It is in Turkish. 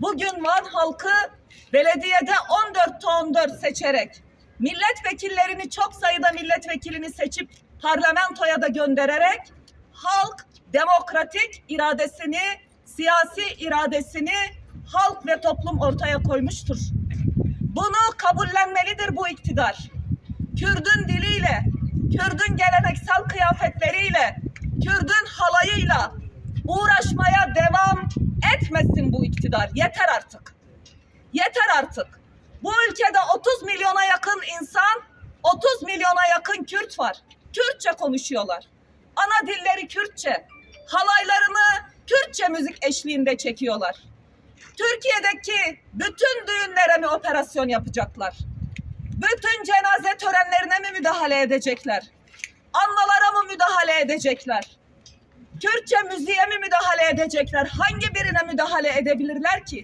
Bugün Van halkı belediyede 14 14 seçerek milletvekillerini çok sayıda milletvekilini seçip parlamentoya da göndererek halk demokratik iradesini, siyasi iradesini halk ve toplum ortaya koymuştur. Bunu kabullenmelidir bu iktidar. Kürdün diliyle, Kürdün geleneksel kıyafetleriyle, Kürdün halayıyla uğraşmaya devam etmesin bu iktidar. Yeter artık. Yeter artık. Bu ülkede 30 milyona yakın insan, 30 milyona yakın Kürt var. Kürtçe konuşuyorlar. Ana dilleri Kürtçe. Halaylarını Kürtçe müzik eşliğinde çekiyorlar. Türkiye'deki bütün düğünlere mi operasyon yapacaklar? Bütün cenaze törenlerine mi müdahale edecekler? Anmalara mı müdahale edecekler? Kürtçe müziğe mi müdahale edecekler? Hangi birine müdahale edebilirler ki?